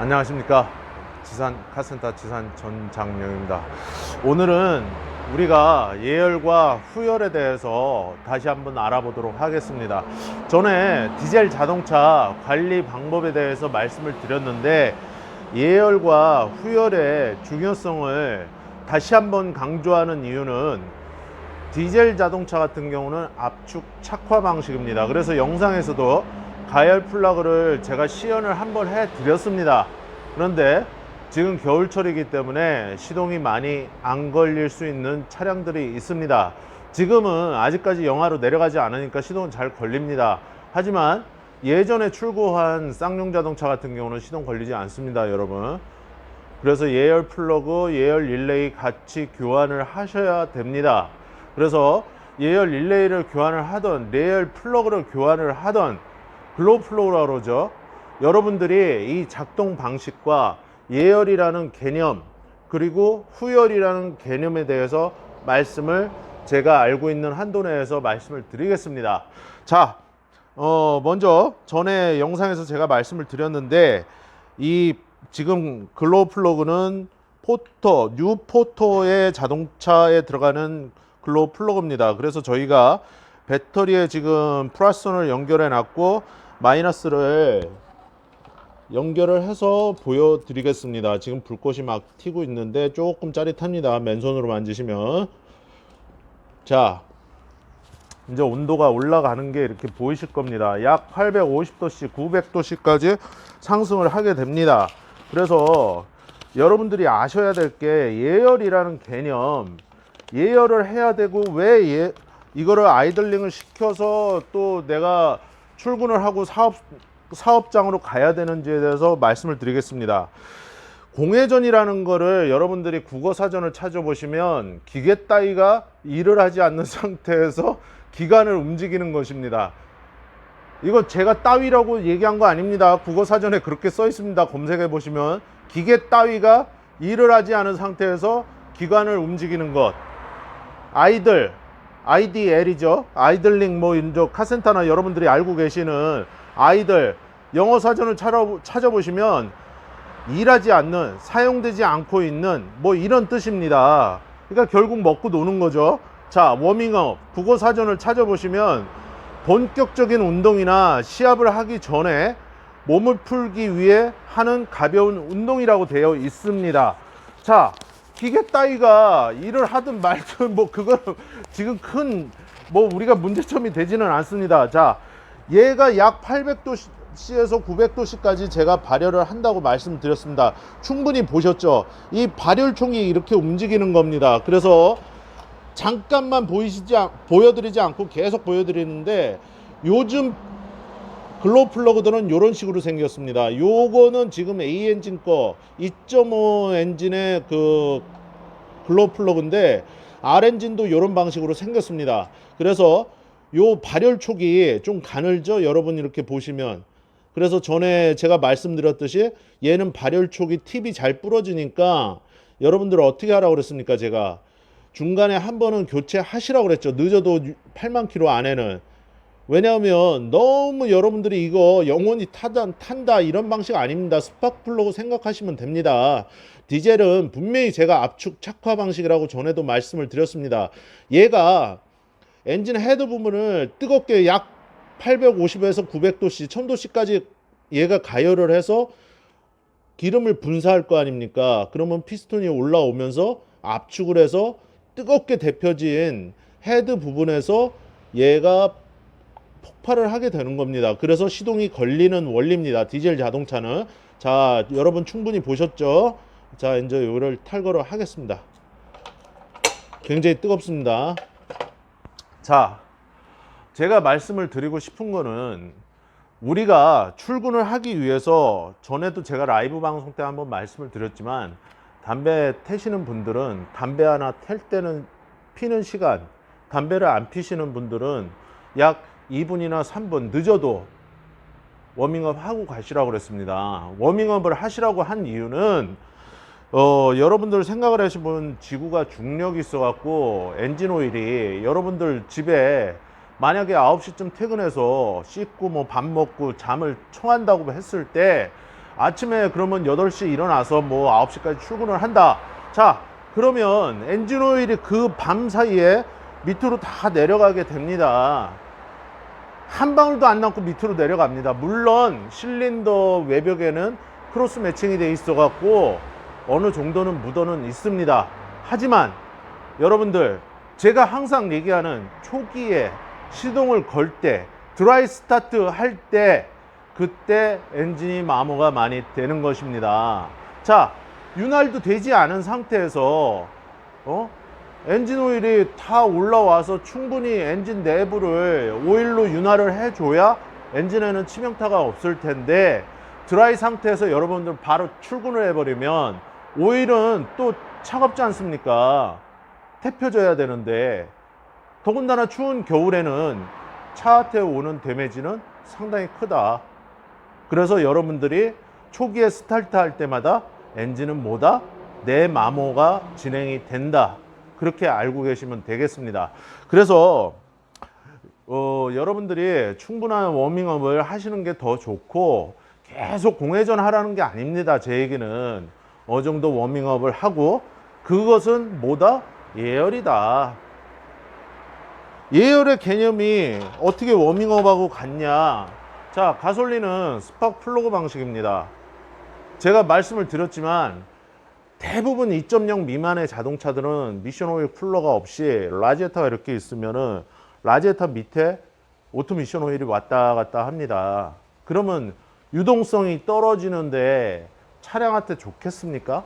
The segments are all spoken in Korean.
안녕하십니까. 지산 카센터 지산 전장영입니다. 오늘은 우리가 예열과 후열에 대해서 다시 한번 알아보도록 하겠습니다. 전에 디젤 자동차 관리 방법에 대해서 말씀을 드렸는데 예열과 후열의 중요성을 다시 한번 강조하는 이유는 디젤 자동차 같은 경우는 압축 착화 방식입니다. 그래서 영상에서도 가열 플러그를 제가 시연을 한번 해 드렸습니다. 그런데 지금 겨울철이기 때문에 시동이 많이 안 걸릴 수 있는 차량들이 있습니다. 지금은 아직까지 영하로 내려가지 않으니까 시동은 잘 걸립니다. 하지만 예전에 출고한 쌍용 자동차 같은 경우는 시동 걸리지 않습니다, 여러분. 그래서 예열 플러그, 예열 릴레이 같이 교환을 하셔야 됩니다. 그래서 예열 릴레이를 교환을 하던 예열 플러그를 교환을 하던 글로우 플러그라고 그러죠. 여러분들이 이 작동 방식과 예열이라는 개념 그리고 후열이라는 개념에 대해서 말씀을 제가 알고 있는 한도 내에서 말씀을 드리겠습니다. 자, 어, 먼저 전에 영상에서 제가 말씀을 드렸는데 이 지금 글로우 플러그는 포터, 뉴 포터의 자동차에 들어가는 글로우 플러그입니다. 그래서 저희가 배터리에 지금 플러스선을 연결해 놨고 마이너스를 연결을 해서 보여드리겠습니다. 지금 불꽃이 막 튀고 있는데 조금 짜릿합니다. 맨손으로 만지시면. 자, 이제 온도가 올라가는 게 이렇게 보이실 겁니다. 약 850도씨, 900도씨까지 상승을 하게 됩니다. 그래서 여러분들이 아셔야 될 게 예열이라는 개념, 예열을 해야 되고 왜 예, 이거를 아이들링을 시켜서 또 내가 출근을 하고 사업 사업장으로 가야 되는지에 대해서 말씀을 드리겠습니다. 공회전이라는 거를 여러분들이 국어 사전을 찾아보시면 기계 따위가 일을 하지 않는 상태에서 기관을 움직이는 것입니다. 이거 제가 따위라고 얘기한 거 아닙니다. 국어 사전에 그렇게 써 있습니다. 검색해 보시면 기계 따위가 일을 하지 않은 상태에서 기관을 움직이는 것. 아이들, IDL이죠. 아이들링 뭐 인저 카센터나 여러분들이 알고 계시는 아이들 영어 사전을 찾아, 찾아보시면 일하지 않는 사용되지 않고 있는 뭐 이런 뜻입니다. 그러니까 결국 먹고 노는 거죠. 자, 워밍업 국어 사전을 찾아보시면 본격적인 운동이나 시합을 하기 전에 몸을 풀기 위해 하는 가벼운 운동이라고 되어 있습니다. 자, 기계 따위가 일을 하든 말든 뭐 그거는 지금 큰 뭐 우리가 문제점이 되지는 않습니다. 자, 얘가 약 800도씨에서 900도씨까지 제가 발열을 한다고 말씀드렸습니다. 충분히 보셨죠? 이 발열총이 이렇게 움직이는 겁니다. 그래서 잠깐만 보이시지 않- 보여드리지 않고 계속 보여드리는데 요즘 글로우 플러그들은 이런 식으로 생겼습니다. 요거는 지금 A 엔진 거 2.5 엔진의 그 글로우 플러그인데 R 엔진도 이런 방식으로 생겼습니다. 그래서 요 발열촉이 좀 가늘죠? 여러분 이렇게 보시면. 그래서 전에 제가 말씀드렸듯이 얘는 발열촉이 팁이 잘 부러지니까 여러분들 어떻게 하라고 그랬습니까? 제가 중간에 한 번은 교체하시라고 그랬죠. 늦어도 8만 킬로 안에는. 왜냐하면 너무 여러분들이 이거 영원히 타다, 탄다 이런 방식 아닙니다. 스파크 플러그 생각하시면 됩니다. 디젤은 분명히 제가 압축 착화 방식이라고 전에도 말씀을 드렸습니다. 얘가 엔진 헤드 부분을 뜨겁게 약 850에서 900도씨, 1000도씨까지 얘가 가열을 해서 기름을 분사할 거 아닙니까? 그러면 피스톤이 올라오면서 압축을 해서 뜨겁게 데펴진 헤드 부분에서 얘가 폭발을 하게 되는 겁니다. 그래서 시동이 걸리는 원리입니다. 디젤 자동차는. 자, 여러분 충분히 보셨죠? 자, 이제 이거를 탈거를 하겠습니다. 굉장히 뜨겁습니다. 자, 제가 말씀을 드리고 싶은 거는 우리가 출근을 하기 위해서 전에도 제가 라이브 방송 때 한번 말씀을 드렸지만 담배 태시는 분들은 담배 하나 텔 때는 피는 시간, 담배를 안 피시는 분들은 약 2분이나 3분 늦어도 워밍업 하고 가시라고 그랬습니다. 워밍업을 하시라고 한 이유는 어, 여러분들 생각을 하시면 지구가 중력이 있어 갖고 엔진 오일이 여러분들 집에 만약에 9시쯤 퇴근해서 씻고 뭐 밥 먹고 잠을 청한다고 했을 때 아침에 그러면 8시 일어나서 뭐 9시까지 출근을 한다. 자, 그러면 엔진 오일이 그 밤 사이에 밑으로 다 내려가게 됩니다. 한 방울도 안 남고 밑으로 내려갑니다. 물론 실린더 외벽에는 크로스 매칭이 돼 있어 갖고 어느 정도는 묻어는 있습니다. 하지만 여러분들 제가 항상 얘기하는 초기에 시동을 걸 때 드라이 스타트 할 때 그때 엔진이 마모가 많이 되는 것입니다. 자, 윤활도 되지 않은 상태에서 어? 엔진 오일이 다 올라와서 충분히 엔진 내부를 오일로 윤활을 해줘야 엔진에는 치명타가 없을 텐데 드라이 상태에서 여러분들 바로 출근을 해버리면 오일은 또 차갑지 않습니까? 태펴져야 되는데 더군다나 추운 겨울에는 차한테 오는 데미지는 상당히 크다. 그래서 여러분들이 초기에 스타트 할 때마다 엔진은 뭐다? 내 마모가 진행이 된다. 그렇게 알고 계시면 되겠습니다. 그래서 어, 여러분들이 충분한 워밍업을 하시는 게 더 좋고 계속 공회전 하라는 게 아닙니다. 제 얘기는 어느 정도 워밍업을 하고 그것은 뭐다? 예열이다. 예열의 개념이 어떻게 워밍업하고 같냐? 자, 가솔린은 스파크 플러그 방식입니다. 제가 말씀을 드렸지만 대부분 2.0 미만의 자동차들은 미션 오일 쿨러가 없이 라지에타가 이렇게 있으면은 라지에타 밑에 오토 미션 오일이 왔다 갔다 합니다. 그러면 유동성이 떨어지는데 차량한테 좋겠습니까?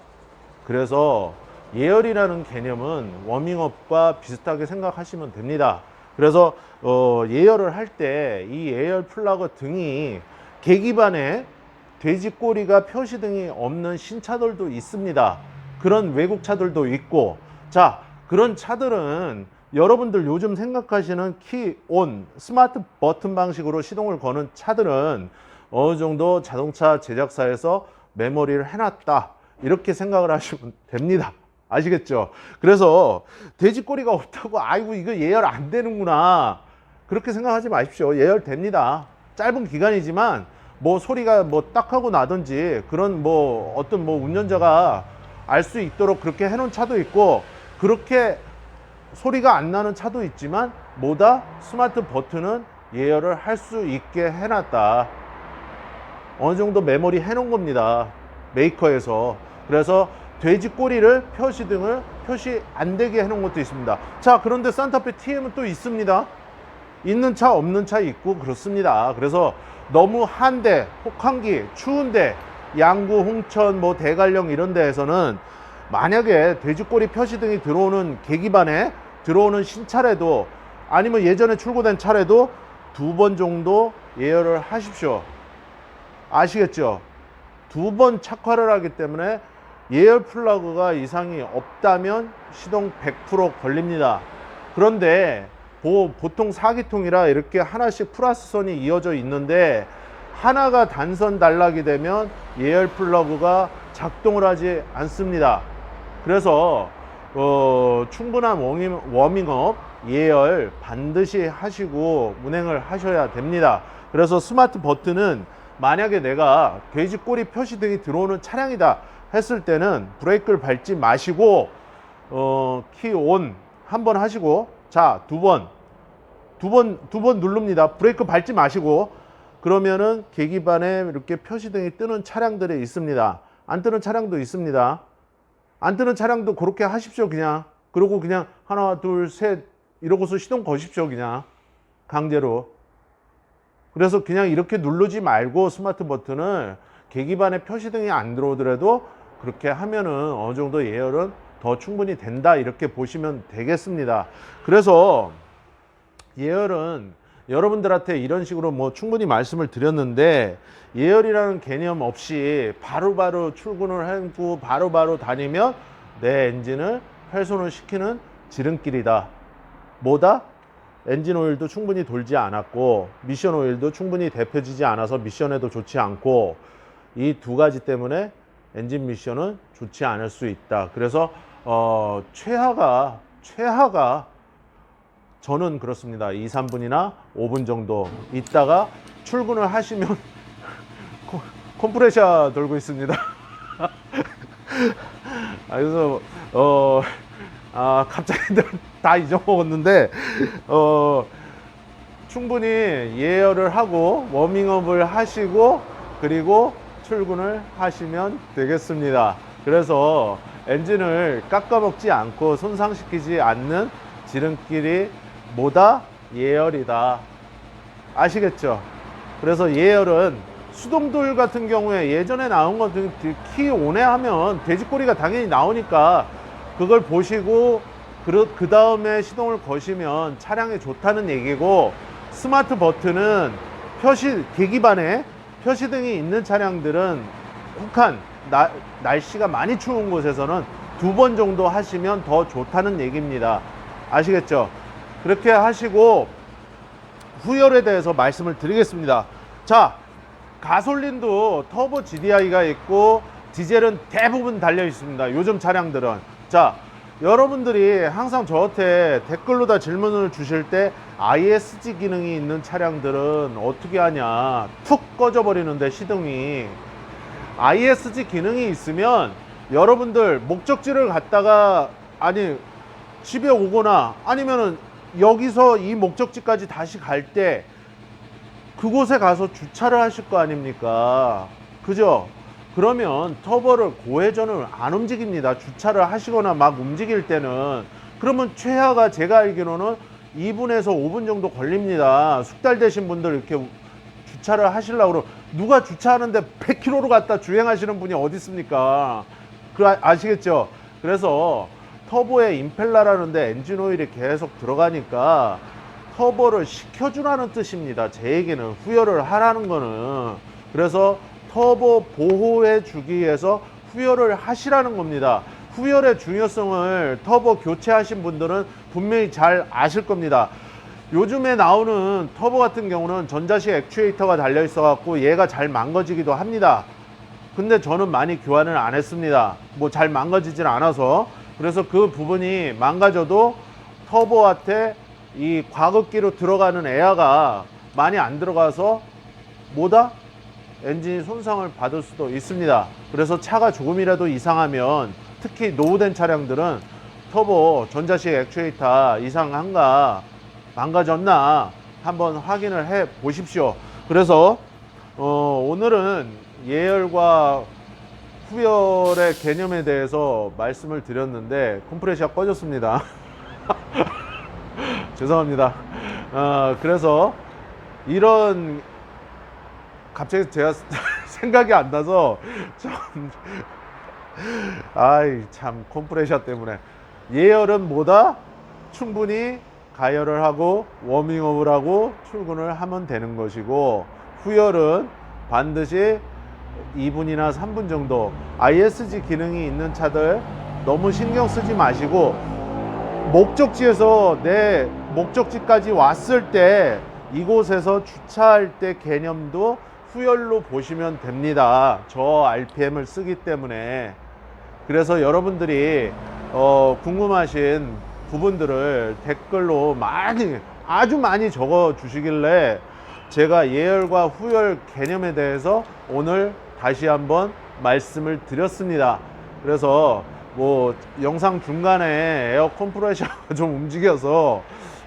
그래서 예열이라는 개념은 워밍업과 비슷하게 생각하시면 됩니다. 그래서 어, 예열을 할 때 이 예열 플러그 등이 계기반에 돼지 꼬리가 표시 등이 없는 신차들도 있습니다. 그런 외국 차들도 있고, 자, 그런 차들은 여러분들 요즘 생각하시는 키 온 스마트 버튼 방식으로 시동을 거는 차들은 어느 정도 자동차 제작사에서 메모리를 해놨다. 이렇게 생각을 하시면 됩니다. 아시겠죠? 그래서 돼지꼬리가 없다고 아이고 이거 예열 안 되는구나 그렇게 생각하지 마십시오. 예열 됩니다. 짧은 기간이지만 뭐 소리가 뭐 딱 하고 나든지 그런 뭐 어떤 뭐 운전자가 알 수 있도록 그렇게 해놓은 차도 있고 그렇게 소리가 안 나는 차도 있지만 뭐다 스마트 버튼은 예열을 할 수 있게 해놨다. 어느 정도 메모리 해놓은 겁니다. 메이커에서. 그래서 돼지 꼬리를 표시 등을 표시 안 되게 해놓은 것도 있습니다. 자, 그런데 산타페 TM은 또 있습니다. 있는 차, 없는 차 있고 그렇습니다. 그래서 너무 한데, 혹한기, 추운데, 양구, 홍천, 뭐 대관령 이런 데에서는 만약에 돼지꼬리 표시 등이 들어오는 계기반에 들어오는 신차래도 아니면 예전에 출고된 차래도 두 번 정도 예열을 하십시오. 아시겠죠? 두 번 착화를 하기 때문에 예열 플러그가 이상이 없다면 시동 100% 걸립니다. 그런데 보, 보통 4기통이라 이렇게 하나씩 플러스 선이 이어져 있는데 하나가 단선 단락이 되면 예열 플러그가 작동을 하지 않습니다. 그래서 어, 충분한 워밍, 워밍업 예열 반드시 하시고 운행을 하셔야 됩니다. 그래서 스마트 버튼은 만약에 내가 돼지 꼬리 표시 등이 들어오는 차량이다 했을 때는 브레이크를 밟지 마시고 어, 키 온 한 번 하시고 자 두 번 두 번 두 번 누릅니다. 브레이크 밟지 마시고 그러면은 계기반에 이렇게 표시등이 뜨는 차량들이 있습니다. 안 뜨는 차량도 있습니다. 안 뜨는 차량도 그렇게 하십시오 그냥. 그리고 그냥 하나 둘 셋 이러고서 시동 거십시오 그냥 강제로. 그래서 그냥 이렇게 누르지 말고 스마트 버튼을 계기반에 표시등이 안 들어오더라도 그렇게 하면은 어느 정도 예열은 더 충분히 된다 이렇게 보시면 되겠습니다. 그래서 예열은 여러분들한테 이런 식으로 뭐 충분히 말씀을 드렸는데 예열이라는 개념 없이 바로 바로 출근을 하고 바로바로 다니면 내 엔진을 훼손을 시키는 지름길이다. 뭐다? 엔진 오일도 충분히 돌지 않았고 미션 오일도 충분히 데펴지지 않아서 미션에도 좋지 않고 이 두 가지 때문에 엔진 미션은 좋지 않을 수 있다. 그래서 어, 최하가 최하가 저는 그렇습니다. 2, 3분이나 5분 정도 있다가 출근을 하시면 코- 컴프레셔 돌고 있습니다. 아, 그래서 어, 아, 갑자기 다 잊어먹었는데 어, 충분히 예열을 하고 워밍업을 하시고 그리고 출근을 하시면 되겠습니다. 그래서 엔진을 깎아먹지 않고 손상시키지 않는 지름길이 뭐다? 예열이다. 아시겠죠? 그래서 예열은 수동돌 같은 경우에 예전에 나온 것들 키 온에 하면 돼지꼬리가 당연히 나오니까 그걸 보시고 그 다음에 시동을 거시면 차량이 좋다는 얘기고 스마트 버튼은 표시 계기반에 표시등이 있는 차량들은 혹한 나- 날씨가 많이 추운 곳에서는 두 번 정도 하시면 더 좋다는 얘기입니다. 아시겠죠? 그렇게 하시고 후열에 대해서 말씀을 드리겠습니다. 자, 가솔린도 터보 GDI가 있고 디젤은 대부분 달려 있습니다. 요즘 차량들은. 자, 여러분들이 항상 저한테 댓글로 다 질문을 주실 때 ISG 기능이 있는 차량들은 어떻게 하냐. 툭 꺼져버리는데 시동이. ISG 기능이 있으면 여러분들 목적지를 갔다가 아니 집에 오거나 아니면은 여기서 이 목적지까지 다시 갈 때 그곳에 가서 주차를 하실 거 아닙니까? 그죠? 그러면 터보를 고회전을 안 움직입니다. 주차를 하시거나 막 움직일 때는. 그러면 최하가 제가 알기로는 2분에서 5분 정도 걸립니다. 숙달되신 분들 이렇게 주차를 하시려고 그러면 누가 주차하는데 100km로 갔다 주행하시는 분이 어디 있습니까? 그 아- 아시겠죠? 그래서 터보에 임펠러라는데 엔진 오일이 계속 들어가니까 터보를 식혀주라는 뜻입니다. 제 얘기는 후열을 하라는 거는 그래서 터보 보호해 주기 위해서 후열을 하시라는 겁니다. 후열의 중요성을 터보 교체하신 분들은 분명히 잘 아실 겁니다. 요즘에 나오는 터보 같은 경우는 전자식 액추에이터가 달려 있어 갖고 얘가 잘 망가지기도 합니다. 근데 저는 많이 교환을 안 했습니다. 뭐 잘 망가지질 않아서. 그래서 그 부분이 망가져도 터보한테 이 과급기로 들어가는 에어가 많이 안 들어가서 뭐다? 엔진이 손상을 받을 수도 있습니다. 그래서 차가 조금이라도 이상하면 특히 노후된 차량들은 터보 전자식 액추에이터 이상한가 망가졌나 한번 확인을 해 보십시오. 그래서 어, 오늘은 예열과 후열의 개념에 대해서 말씀을 드렸는데 컴프레셔 꺼졌습니다. 죄송합니다. 어, 그래서 이런 갑자기 제가 생각이 안 나서 좀 아이 참 컴프레셔 때문에 예열은 뭐다? 충분히 가열을 하고 워밍업을 하고 출근을 하면 되는 것이고 후열은 반드시 2분이나 3분 정도 ISG 기능이 있는 차들 너무 신경 쓰지 마시고 목적지에서 내 목적지까지 왔을 때 이곳에서 주차할 때 개념도 후열로 보시면 됩니다. 저 RPM을 쓰기 때문에 그래서 여러분들이 어, 궁금하신 부분들을 댓글로 많이 아주 많이 적어 주시길래 제가 예열과 후열 개념에 대해서 오늘 다시 한번 말씀을 드렸습니다. 그래서 뭐 영상 중간에 에어 컴프레셔가 좀 움직여서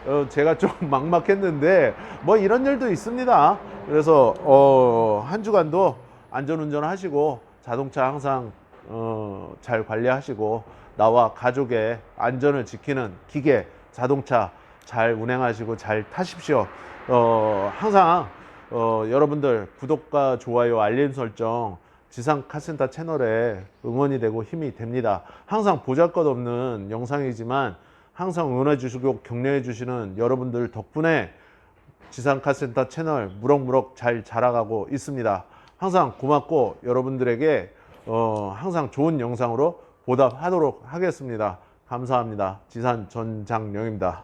어, 제가 좀 막막했는데 뭐 이런 일도 있습니다. 그래서 어, 한 주간도 안전운전 하시고 자동차 항상 어, 잘 관리하시고 나와 가족의 안전을 지키는 기계 자동차 잘 운행하시고 잘 타십시오. 어, 항상 어, 여러분들 구독과 좋아요 알림 설정 지상 카센터 채널에 응원이 되고 힘이 됩니다. 항상 보잘것없는 영상이지만 항상 응원해 주시고 격려해 주시는 여러분들 덕분에 지상 카센터 채널 무럭무럭 잘 자라가고 있습니다. 항상 고맙고 여러분들에게 어, 항상 좋은 영상으로 보답하도록 하겠습니다. 감사합니다. 지산 전장영입니다.